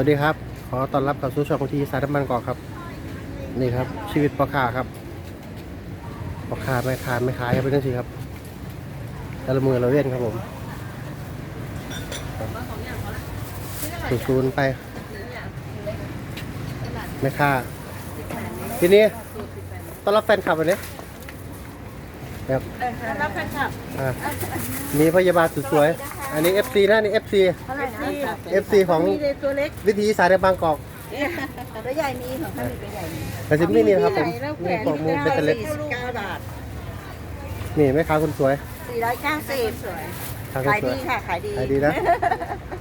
วัสดีครับ ขอต้อนรับเข้าสู่ช่องของทีสายน้ำมันกอกครับ นี่ครับ ชีวิตพ่อค้าครับพ่อค้าไม่ค้าไม่ขายครับเป็นจังซี่ครับแต่ละมือเราเล่นครับผมศูนย์ๆไป ไม่ค่า ทีนี้ต้อนรับแฟนคลับวันนี้ครับรับแฟนคลับอ่ามีพยาบาลสุดสวย อันนี้ FC นะนี่ FC เท่าไหร่นะ FC ของมีเลยตัวเล็กวิธีสายในบางกอกตัวใหญ่มีของท่านมีตัวใหญ่มีแต่ซิมนี่นี่นะครับผมแล้วแขนี่นของมูเป็นตะเล็กสี่สิบเก้าบาทนี่แม่ค้าคนสวยสี่ร้อยเก้าสิบค้าคนขายสวดียค่ะ ขายดีขายดีนะ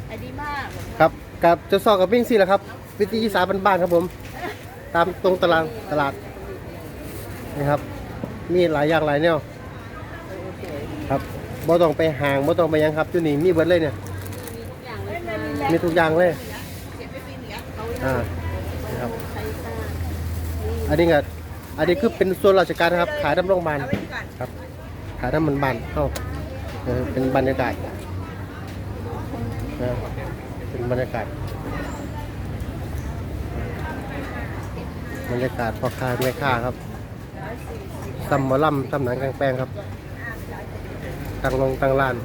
ขายดีมากครับกับจะสอบกับวิ่งซี่แหละครับ วิธีสายบ้านๆครับผม ตามตรงตลาดตลาดนี่ครับ มีหลายอย่างหลายแนวครับ บ่ต้องไปห่างบ่ต้องไปหยังครับอยู่นี่มีเบิดเลยเนี่ย มีทุกอย่างเลย อ่านี่ครับ อันนี้ก็อันนี้คือเป็นส่วนราชการนะครับ ขายน้ำโรงพยาบาลเอาไว้ก่อนครับ ขายน้ำมันบานเข้าเออเป็นบรรยากาศนะเป็นบรรยากาศ บรรยากาศพ่อค้าแม่ค้าครับซัมมอลัมซัมหนังกลางแปลงครับ ตั้งลงตั้งร้าน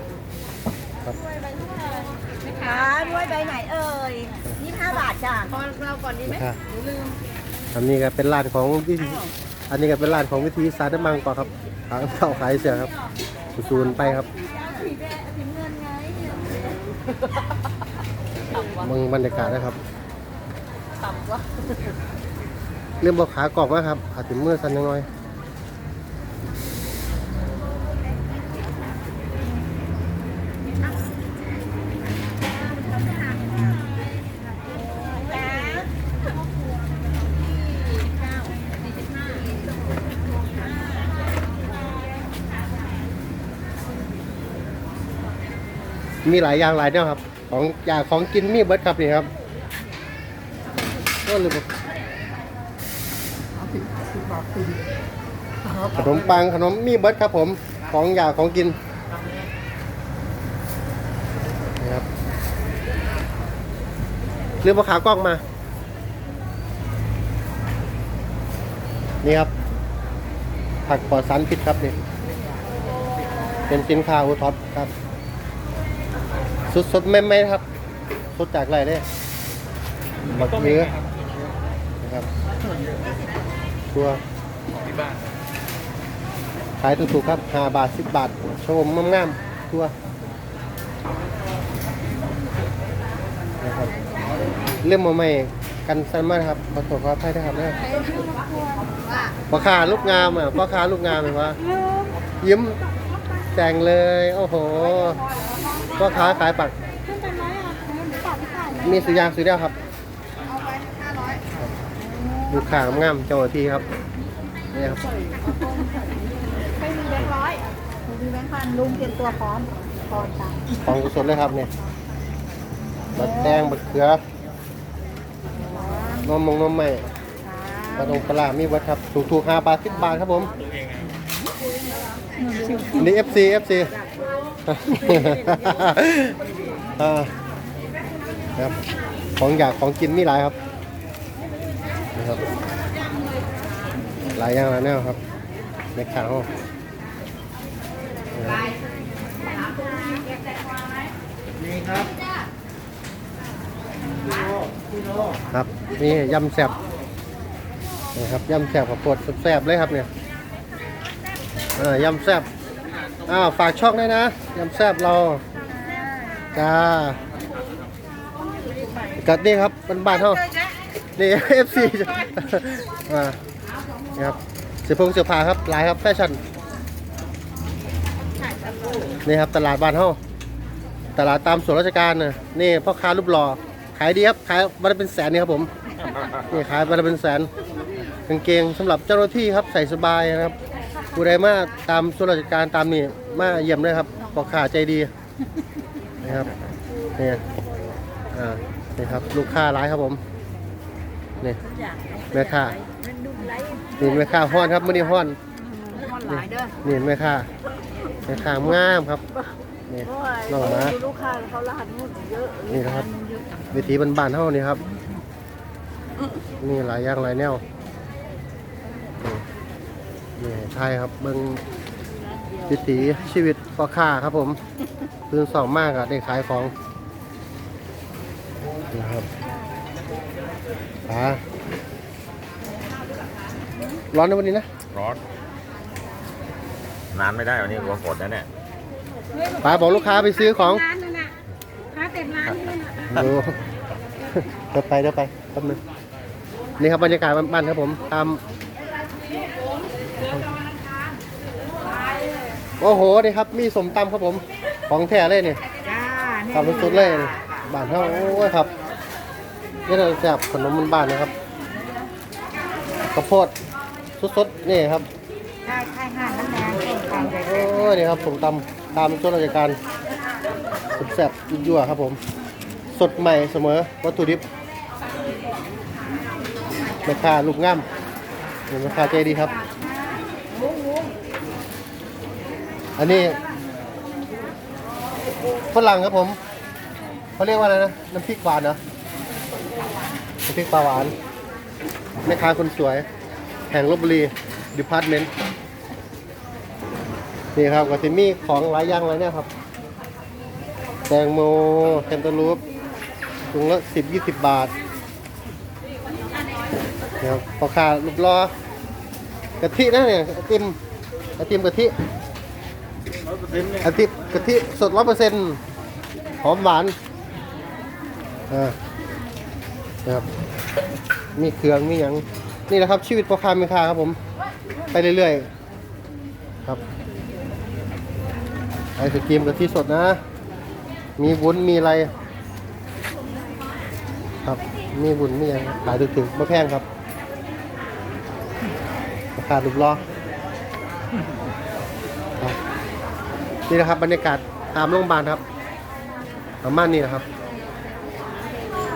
ค่ะด้วยใบไหนเอ่ยยี่ห้าบาทจ้ะพอเราก่อนดีไหมนะครับหนูลืมอันนี้ก็เป็นร้านของวิธีอันนี้ก็เป็นร้านของวิธีสารน้ำมันก่อนครับขายข้าวขายเสียครับซูนไปครับสีแดงสีเงินไงมึงบรรยากาศนะครับต่ำวะเรื่องบอกขากรอบนะครับอาจจะเมื่อสันยังน้อย มีหลายอย่างหลายแนวครับ ของอยากของกินมีเบิร์ดครับนี่ครับก็เลยขนมปังขนมมีเบิร์ดครับผม ของอยากของกินนี่ครับเรื่องมาขากล้องมา นี่ครับ ผักปลอดสารพิษครับนี่ เป็นสินค้าโอท็อปครับ สดสดๆไม่ๆครับ สดจากไรเลยบักเนื้อนะครับตัวขายถูกๆครับห้าบาทสิบบาทชมงามๆตัวนะครับเรื่องมาใหม่กันสันมากครับขอโทษขออภัยนะครับเนี่ยพ่อค้าลูกงามอะพ่อค้าลูกงามเห็นปะยิ้มแจงเลย โอ้โห พ่อค้าขายปัก ขึ้นไปไหมอะหนูตอบพี่ต่ายไหมมีสุยางสุยเดียวครับเอาไปห้าร้อยลูกค้างามๆเจ้าหน้าที่ครับนี่ครับไม่มีแบงค์ร้อยหนูมีแบงค์พันลุงเตรียมตัวพร้อมพร้อมจ้ะของสดเลยครับเนี่ยบักแดงบักเขือนมมงนมใหม่ปลาดงปลาร้ามีวัดครับ ถูกถูกห้าบาทสิบบาทครับผมนี่ FC FC อ่าครับของอยากของกินมีหลายครับนะครับหลายอย่างหลายแนวครับในขาวนี่ครับครับนี่ยำแซ่บนี่ครับยำแซ่บกับปวดแซ่บๆเลยครับเนี่ยอ่ายำแซ่บ อ้าวฝากช่องด้วยนะยำแซ่บเราจ้ากัดนี่ครับบ้านเท่านี่ FC อ่านี่ครับเสื้อผงเสื้อผ้าครับลายครับแฟชั่นนี่ครับตลาดบ้านเฮาตลาดตามส่วนราชการน่ะนี่พ่อค้ารูปหล่อขายดีครับขายวันละเป็นแสนนี่ครับผมนี่ขายวันละเป็นแสนกางเกงสำหรับเจ้าหน้าที่ครับใส่สบายนะครับ ผู้ใดมาตามส่วนราชการตามนี่มาเยี่ยมเลยครับพ่อค้าใจดีนะครับนี่อ่านี่ครับลูกค้าร้ายครับผมนี่แม่ค้านี่แม่ค้าฮ้อนครับมื้อนี้ฮ้อนนี่แม่ค้าแม่ค้างามครับนี่น้องมาลูกค้าเขารหัสหุ้นเยอะนี่ครับวิถีบ้านๆเฮานี่ครับนี่หลายอย่างหลายแนว นี่ใช่ครับเบิ่งวิถีชีวิตพ่อค้าครับผมตื่นสองมากอะได้ขายของนะครับอ่าร้อนในวันนี้นะร้อนนานไม่ได้วันนี้กลัวฝนนะเนี่ยป้าบอกลูกค้าไปซื้อของร้านนั่นน่ะค้าเต็มร้านนี่น่ะดูเดี๋ยวไปเดี๋ยวไปแป๊บนึงนี่ครับบรรยากาศบ้านๆครับผมตาม โอ้โหนี่ครับ มีสมตำครับผม ของแท้เลยเนี่ยจ้าทำสุดๆเลยบ้านเฮาโอ้ยครับนี่เราแซ่บขนมมันบ้านนะครับข้าวโพดสดๆนี่ครับใช่ใช่ห่านน้ำแดงต้มตำใหญ่โอ้ยนี่ครับผมตำตามช่วงราชการสุดแซ่บยั่วๆครับผม สดใหม่เสมอวัตถุดิบแม่ค้าลูกง่ามนี่แม่ค้าใจดีครับ อันนี้ฝรั่งครับผมเขาเรียกว่าอะไรนะ น้ำพริกหวานเหรอ น้ำพริกปลาหวานแม่ค้าคนสวย แห่งลบบุรีดิพาร์ตเมนต์นี่ครับก็จะมีของหลายอย่างเลยเนี่ยครับ แตงโมแคนตาลูปถุงละสิบยี่สิบบาทนี่ครับพอค้าลูกรอกะทินะเนี่ยไอติมไอติมกะทิ ไอติกะทิสดร้อยเปอร์เซ็นต์หอมหวานอ่านะครับมีเครื่องมีอย่างนี่แหละครับ ชีวิตพ่อค้าแม่ค้าครับผม ไปเรื่อยๆครับไอศกรีมกะทิสดนะ มีวุ้นมีอะไร ครับมีวุ้นมีอะไรขายถึกๆไม่แพงครับราคาลูกล้อครับ นี่นะครับบรรยากาศตามโรงพยาบาลครับประมาณนี้นะครับ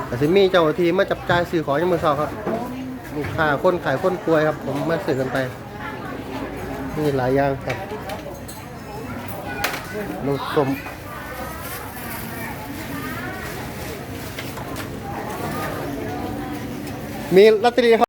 แต่สิมี่เจ้าที่มาจับจ่ายซื้อของยังมือสอบครับลูกค้าคนขายคนป่วยครับ ผมมาซื้อกันไปนี่หลายอย่างครับน้ำส้มมีลอตเตอรี่ครับ